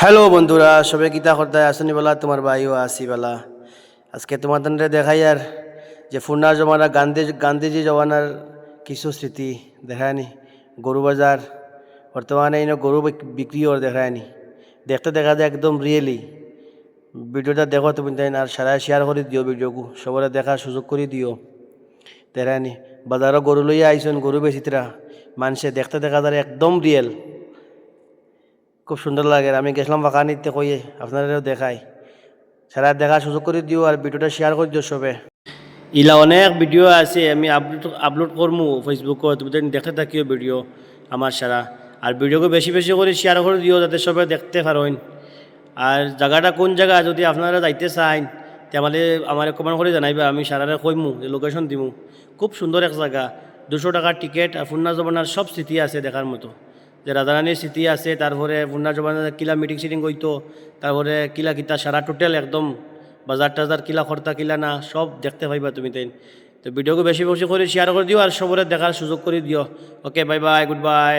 Hello বন্ধুরা সবে গীতা কর্তায় আসনি বলা, তোমার ভাইও আসি বলা। আজকে তোমাদের দেখাই আর যে ফুনার জমানা, গান্ধী, গান্ধীজি জমানার কিছু স্মৃতি দেখায়নি। গরু বাজার, বর্তমানে এই গরু বিক- বিক্রি ওর দেখায়নি। দেখতে দেখা যায় একদম রিয়েলি ভিডিওটা দেখো তুমি তাই আর সারা শেয়ার করে দিও ভিডিওকু, সবরে দেখার সুযোগ করে দিও। দেখায়নি। বাজারও গরু লইয়া আইসন, গরু বেচিতরা। মানুষে দেখতে দেখা যায় একদম রিয়েল খুব সুন্দর লাগে আমি গেছিলাম বাগানিতে কইয়ে আপনারাও দেখাই। সারা দেখার সুযোগ করে দিও আর ভিডিওটা শেয়ার করে দিও সবে। ইলা অনেক ভিডিও আছে, আমি আপলোড আপলোড করমু ফেসবুকত তুমি দেখতে থাকিও ভিডিও আমার সারা। আর ভিডিওকে বেশি বেশি করে শেয়ার করে দিও যাতে সবাই দেখতে পারেন আর জায়গাটা কোন জায়গা, যদি আপনারা যাইতে চান তাহলে আমার কমেন্ট করে জানাইবা, আমি সারারে কইমু লোকেশন দিমু। খুব সুন্দর এক জায়গা, দুশো টাকার টিকিট আর ফুন্না জমানার সব স্মৃতি আছে দেখার মতো। যে রাজারানীর স্মৃতি আছে তারপরে বন্যা জমানার কিলা মিটিং সিটিং করতো তারপরে কিলা কিতা সারা টোটাল একদম বাজার টাজার কিলা খরতা কিলা, না, সব দেখতে পাইবা তুমি তাই তো ভিডিওকে বেশি বেশি করে শেয়ার করে দিও আর সবরে দেখার সুযোগ করে দিও okay bye bye good bye